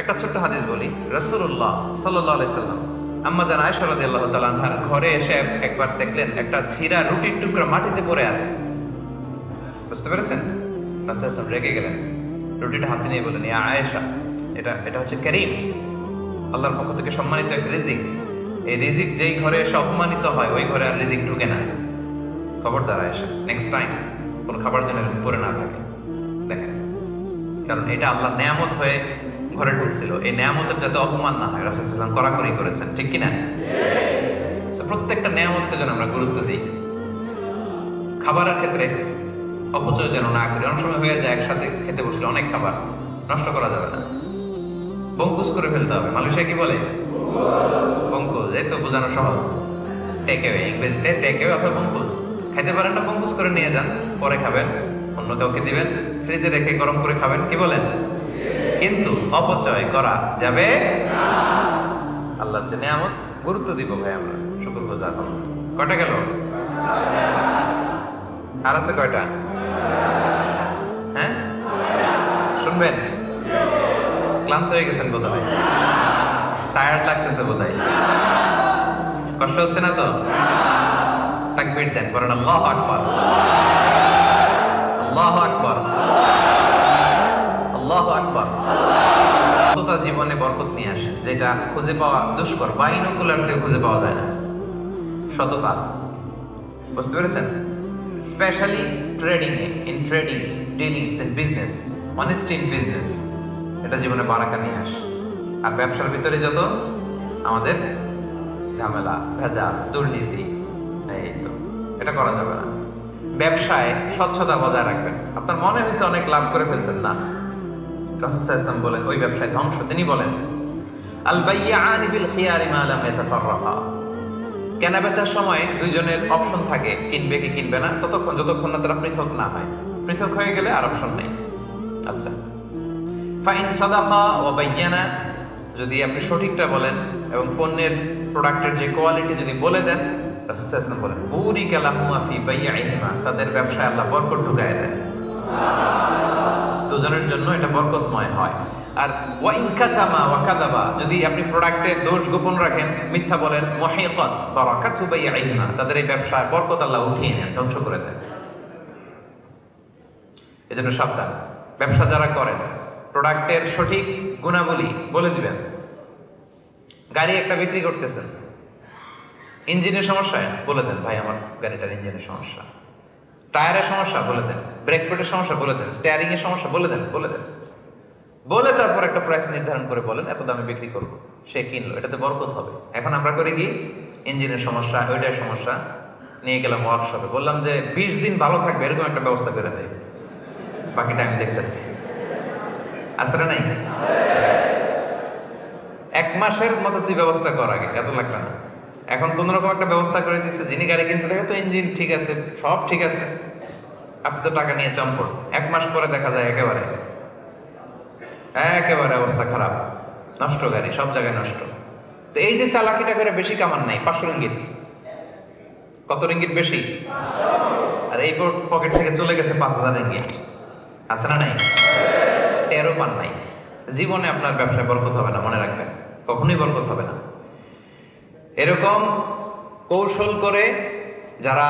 একটা ছোট্ট হাদিস বলি। রসুল্লাহ সাল্লাহ আলাইসাল্লাম আম্মা জান আয়সা রাদিয়াল্লাহু তাআলা আনহার ঘরে এসে একবার দেখলেন একটা ছিঁড়া রুটির টুকরা মাটিতে পড়ে আছে। বুঝতে পেরেছেন? রাসূল সাল্লাল্লাহু রেগে গেলেন। রুটিটা হাতে নিয়ে বললেন আয়েশা, এটা এটা হচ্ছে করিম। আল্লাহর পক্ষ থেকে সম্মানিত এক রিজিক। এই রিজিক যেই ঘরে এসে অপমানিত হয়, ওই ঘরে আর রিজিক ঢুকে না। খবরদার আয়েশা নেক্সট টাইম কোনো খাবার জন্য পরে না থাকে। দেখেন, কারণ এটা আল্লাহ নেয়ামত হয়ে ঘরে ঢুকছিল। এই নেয়ামতের যাতে অপমান না হয় রাসুলাম কড়াকড়ি করেছেন, ঠিক কিনা? প্রত্যেকটা নেয়ামতকে যেন আমরা গুরুত্ব দিই। খাবারের ক্ষেত্রে অপচয় যেন না করি। অনেক সময় হয়ে যায় একসাথে খেতে বসলে অনেক খাবার নষ্ট করা যাবে না। বঙ্কুস করে ফেলতে হবে। মালয়েশিয়া কি বলে? বঙ্কুস এই তো বোঝানো সহজ। টেক ইংরেজিতে টেক অথবা বঙ্কুস খাইতে পারেন না বঙ্কুস করে নিয়ে যান। পরে খাবেন। অন্য কাউকে দিবেন। ফ্রিজে রেখে গরম করে খাবেন। কি বলেন? কিন্তু অপচয় করা যাবে আল্লাহর যে নিয়ামত গুরুত্ব দিব ভাই আমরা। শুকুর হব কয়টা গেল? আর আছে কয়টা? হ্যাঁ? শুনবেন? ক্লান্ত হয়ে গেছেন বোধ হয় টায়ার্ড লাগতেছে বোধ হয় কষ্ট হচ্ছে না তো? তাকবীর দেন করেন আল্লাহ আকবার। আল্লাহ আকবার। আল্লাহ আকবার। সততা জীবনে বরকত নিয়ে আসে, যেটা খুঁজে পাওয়া দুষ্কর বাইনকুলার দিয়ে খুঁজে পাওয়া যায় না। সততা। বুঝতে পেরেছেন? Specially trading in trading dealings in business honesty in business এটা জীবনে বারাকা নিয়ে আসে। আর ব্যবসার ভিতরে যত আমাদের ঝামেলা, ভেজাল, দুর্নীতি, এই তো, এটা করা যাবে না। ব্যবসায় স্বচ্ছতা বজায় রাখবেন। আপনার মনে হয়েছে অনেক লাভ করে ফেলছেন, না? রাসূল বলেন, ওই ব্যবসায় ধ্বংস, তিনি বলেন আল বাইয়ানি বিল খিয়ারি মা লাম ইয়াতাফাররাকা কেনা বেচার সময় দুইজনের অপশন থাকে, কিনবে কি কিনবে না, ততক্ষণ যতক্ষণ না তারা পৃথক না হয়। পৃথক হয়ে গেলে আর অপশন নেই। আচ্ছা। ফাইন সাদাকা ও বাইয়ানা, যদি আপনি সঠিকটা বলেন এবং পণ্যের প্রোডাক্টের যে কোয়ালিটি যদি বলে দেন, রাসূল ইসলাম বলেন বুরি কালাহুমা ফি বাইয়াইহিমা। তাদের ব্যবসায় আল্লাহ বরকত ঢুকায় দেয়। দুজনের জন্য এটা বরকতময় হয়। আর ওয়াইনকাচামা ওয়াকাদাবা যদি আপনি প্রোডাক্টের দোষ গোপন রাখেন, মিথ্যা বলেন, মহিকত, বারাকাতু বাইয়াইহিমা তাদের এই ব্যবসায় বরকত আল্লাহ উঠিয়ে নেন, ধ্বংস করে দেন। এজন্য সাবধান। ব্যবসা যারা করেন, প্রোডাক্টের সঠিক গুণাবলী বলে দিবেন। গাড়ি একটা বিক্রি করতেছেন। ইঞ্জিনের সমস্যা বলে দেন, ভাই, আমার গাড়িটার ইঞ্জিনের সমস্যা। টায়ারের সমস্যা, বলে দেন। ব্রেক পেটের সমস্যা, বলে দেন। স্টিয়ারিং এর সমস্যা, বলে দেন বলে দেন। বলে তারপর একটা প্রাইস নির্ধারণ করে বলেন, এত দামে বিক্রি করব। সে কিনলো, এটাতে বরকত হবে। এখন আমরা করি কি? ইঞ্জিনের সমস্যা, ওইটার সমস্যা। নিয়ে গেলাম ওয়ার্কশপে বললাম যে, বিশ দিন ভালো থাকবে, এরকম একটা ব্যবস্থা করে দেয় বাকিটা আমি দেখতেছি। আসলে নাই? এক মাসের মতো তুই ব্যবস্থা কর আগে, এত লাগল না। এখন কোন রকম একটা ব্যবস্থা করে দিচ্ছে যিনি গাড়ি কিনছে দেখে তো ইঞ্জিন ঠিক আছে, সব ঠিক আছে। আপনি তো টাকা নিয়ে চম্পট। এক মাস পরে দেখা যায় একেবারে। একেবারে অবস্থা খারাপ। নষ্ট গাড়ি, সব জায়গায় নষ্ট। তো এই যে চালাকিটা করে বেশি কামান নাই, পাঁচশো রিঙ্গিত। কত রিঙ্গিত বেশি? আর এই পকেট থেকে চলে গেছে পাঁচ হাজার রিঙ্গিত। আছে না নাই? তেরো পান নাই। জীবনে আপনার ব্যবসায় বরকত হবে না, মনে রাখবেন। কখনোই বরকত হবে না। এরকম কৌশল করে যারা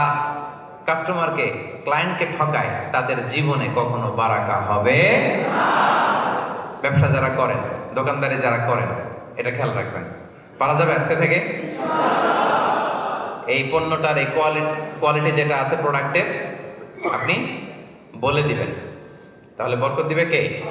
কাস্টমারকে ক্লায়েন্টকে ঠকায়, তাদের জীবনে কখনো বারাকা হবে ব্যবসা যারা করেন, দোকানদারি যারা করেন, এটা খেয়াল রাখবেন। পারা যাবে আজকে থেকে? এই পণ্যটার এই কোয়ালিটি কোয়ালিটি যেটা আছে প্রোডাক্টের আপনি বলে দিবেন। তাহলে বরকত দিবে কে?